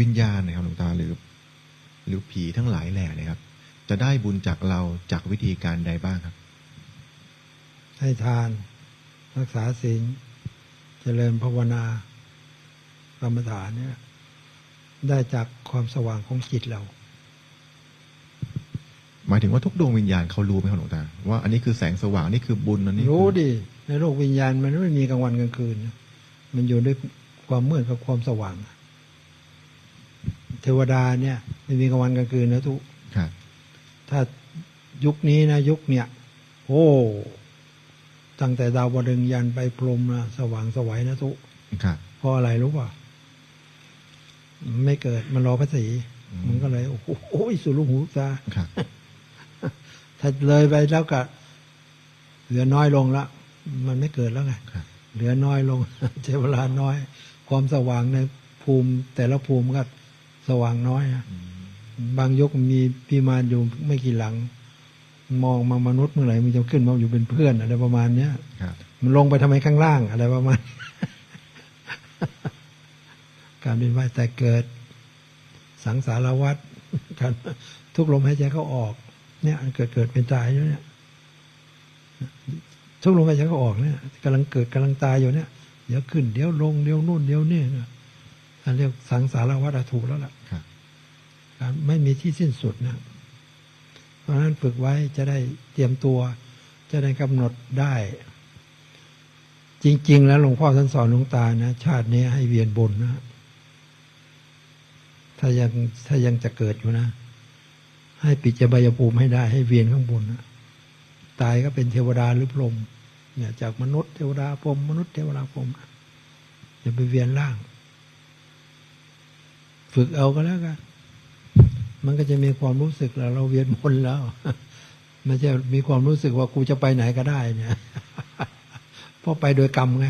วิญญาณนะครับหลวงตาหรือ หรือผีทั้งหลายแหล่เนะครับ จะได้บุญจากเราจากวิธีการใดบ้างครับ ให้ทาน รักษาศีลเจริญภาวนากรรมฐานเนี่ย ได้จากความสว่างของจิตเรา หมายถึงว่าทุกดวงวิญญาณเขารู้ไหมครับหลวงตาว่าอันนี้คือแสงสว่างนี่คือบุญอันนี้คือรู้ดิในโลกวิญญาณมันไม่มีกลางวันกลางคืนนะมันอยู่ด้วยความมืดกับความสว่าง เทวดาเนี่ยไม่มีกลางวันกลางคืนนะทุกครับถ้ายุคนี้นะยุคเนี่ยโอ้ตั้งแต่ดาวดึงส์ยันไปพรหมนะสว่างสวัยนะทุกครับเพราะอะไรรู้ป่ะไม่เกิดมันรอพระศรีอืมมันก็เลย โอ้โหสุรุหูลูกตาครับถ้าเลยไปแล้วก็เหลือน้อยลงละมันไม่เกิดแล้วไงครับเหลือน้อยลงใช้เวลาน้อย ความสว่างในภูมิแต่ละภูมิก็ สว่างน้อยนะอืมบางยกมีพิมานอยู่ไม่กี่หลัง มองมามนุษย์เมื่อไหร่มันจะขึ้นมาอยู่เป็นเพื่อนอะไรประมาณเนี้ยครับมันลงไปทำไมข้างล่างอะไรประมาณ การเป็นว่ายแต่เกิด สังสารวัฏการทุกลมหายใจเขาออก เนี่ยมันเกิดเกิดเป็นตายอยู่เนี่ยทุกลมหายใจเขาออกเนี่ยกำลังเกิดกำลังตายอยู่เนี่ยเดี๋ยวขึ้น เดี๋ยวลงเดี๋ยวนู่นเดี๋ยวนี่นะ อันเรียกสังสารวัฏอะถูกแล้วล่ะครับการไม่มีที่สิ้นสุดนะ เพราะฉะนั้นฝึกไว้จะได้เตรียมตัว จะได้กำหนดได้ จริง ๆ แล้วหลวงพ่อท่านสอนหลวงตานะ ชาตินี้ให้เวียนบนนะ ถ้ายังถ้ายังจะเกิดอยู่นะ ให้ปิจจบายภูมิให้ได้ ให้เวียนข้างบนนะตายก็เป็นเทวดาหรือพรหมเนี่ย จากมนุษย์เทวดาพรหมมนุษย์เทวดาพรหมนะอย่าไปเวียนล่าง ฝึกเอาก็แล้วกัน มันก็จะมีความรู้สึกแล้ว เราเวียนวนแล้วมันจะมีความรู้สึกว่ากูจะไปไหนก็ได้เนี่ยเพราะไปโดยกรรมไง